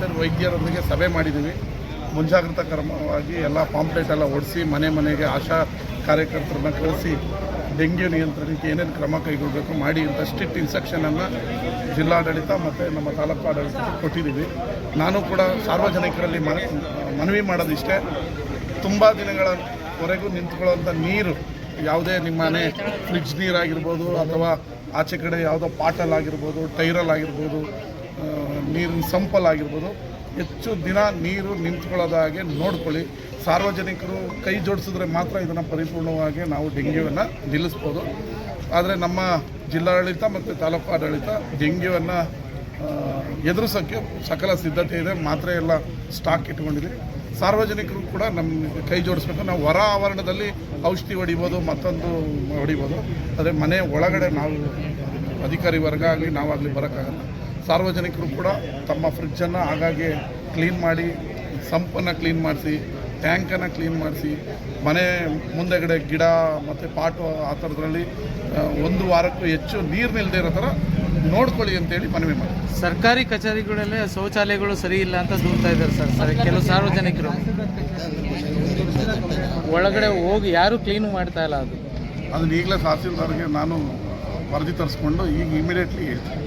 ಮತ್ತು ವೈದ್ಯರೊಂದಿಗೆ ಸಭೆ ಮಾಡಿದ್ದೀವಿ. ಮುಂಜಾಗ್ರತಾ ಕ್ರಮವಾಗಿ ಎಲ್ಲ ಪಾಂಪ್ಲೆಟ್ ಎಲ್ಲ ಓಡಿಸಿ ಮನೆ ಮನೆಗೆ ಆಶಾ ಕಾರ್ಯಕರ್ತರನ್ನ ಕಳಿಸಿ, ಡೆಂಗ್ಯೂ ನಿಯಂತ್ರಣಕ್ಕೆ ಏನೇನು ಕ್ರಮ ಕೈಗೊಳ್ಳಬೇಕು ಮಾಡಿ ಅಂತ ಸ್ಟ್ರಿಕ್ಟ್ ಇನ್ಸ್ಟ್ರಕ್ಷನನ್ನು ಜಿಲ್ಲಾಡಳಿತ ಮತ್ತು ನಮ್ಮ ತಾಲೂಕು ಆಡಳಿತಕ್ಕೆ ಕೊಟ್ಟಿದ್ದೀವಿ. ನಾನು ಕೂಡ ಸಾರ್ವಜನಿಕರಲ್ಲಿ ಮನ, ಮನವಿ ಮಾಡೋದಿಷ್ಟೇ ತುಂಬ ದಿನಗಳವರೆಗೂ ನಿಂತ್ಕೊಳ್ಳೋಂಥ ನೀರು ಯಾವುದೇ ನಿಮ್ಮನೆ ಫ್ರಿಡ್ಜ್ ನೀರಾಗಿರ್ಬೋದು ಅಥವಾ ಆಚೆ ಕಡೆ ಯಾವುದೋ ಪಾಟಲ್ ಆಗಿರ್ಬೋದು ಟೈರಲ್ ಆಗಿರ್ಬೋದು ನೀರಿನ ಸಂಪಲ್ ಆಗಿರ್ಬೋದು ಹೆಚ್ಚು ದಿನ ನೀರು ನಿಂತ್ಕೊಳ್ಳೋದ ಹಾಗೆ ನೋಡ್ಕೊಳ್ಳಿ. ಸಾರ್ವಜನಿಕರು ಕೈ ಜೋಡಿಸಿದ್ರೆ ಮಾತ್ರ ಇದನ್ನು ಪರಿಪೂರ್ಣವಾಗಿ ನಾವು ಡೆಂಗ್ಯೂವನ್ನು ನಿಲ್ಲಿಸ್ಬೋದು. ಆದರೆ ನಮ್ಮ ಜಿಲ್ಲಾಡಳಿತ ಮತ್ತು ತಾಲೂಕು ಆಡಳಿತ ಡೆಂಗ್ಯೂವನ್ನು ಎದುರಿಸೋಕ್ಕೆ ಸಕಲ ಸಿದ್ಧತೆ ಇದೆ. ಮಾತ್ರ ಎಲ್ಲ ಸ್ಟಾಕ್ ಇಟ್ಕೊಂಡಿದೆ. ಸಾರ್ವಜನಿಕರು ಕೂಡ ನಮ್ಮ ಕೈ ಜೋಡಿಸ್ಬೇಕು. ನಾವು ಹೊರ ಆವರಣದಲ್ಲಿ ಔಷಧಿ ಹೊಡಿಬೋದು, ಮತ್ತೊಂದು ಹೊಡಿಬೋದು. ಆದರೆ ಮನೆ ಒಳಗಡೆ ನಾವು ಅಧಿಕಾರಿ ವರ್ಗ ಆಗಲಿ, ನಾವಾಗಲಿ ಬರೋಕ್ಕಾಗಲ್ಲ. ಸಾರ್ವಜನಿಕರು ಕೂಡ ತಮ್ಮ ಫ್ರಿಡ್ಜನ್ನು ಆಗಾಗ್ಗೆ ಕ್ಲೀನ್ ಮಾಡಿ ಸಂಪನ್ನು ಕ್ಲೀನ್ ಮಾಡಿಸಿ ಟ್ಯಾಂಕನ್ನು ಕ್ಲೀನ್ ಮಾಡಿಸಿ ಮನೆ ಮುಂದೆಗಡೆ ಗಿಡ ಮತ್ತು ಪಾಟು ಆ ಥರದ್ರಲ್ಲಿ ಒಂದು ವಾರಕ್ಕೂ ಹೆಚ್ಚು ನೀರು ನಿಲ್ಲದೆ ಇರೋ ಥರ ನೋಡ್ಕೊಳ್ಳಿ ಅಂತೇಳಿ ಮನವಿ ಮಾಡಿ ಸರ್ಕಾರಿ ಕಚೇರಿಗಳಲ್ಲೇ ಶೌಚಾಲಯಗಳು ಸರಿ ಇಲ್ಲ ಅಂತ ದೂರ್ತಾ ಇದ್ದಾರೆ ಸರ್. ಸರ್ ಕೆಲವು ಸಾರ್ವಜನಿಕರು. ಒಳಗಡೆ ಹೋಗಿ ಯಾರು ಕ್ಲೀನ್ ಮಾಡ್ತಾ ಇಲ್ಲ ಅದು? ಅದನ್ನ ಈಗಲೇ ತಹಸೀಲ್ದಾರ್ಗೆ ನಾನು ವರದಿ ತರಿಸ್ಕೊಂಡು ಈಗ ಇಮಿಡಿಯೇಟ್ಲಿ ಹೇಳ್ತೀನಿ.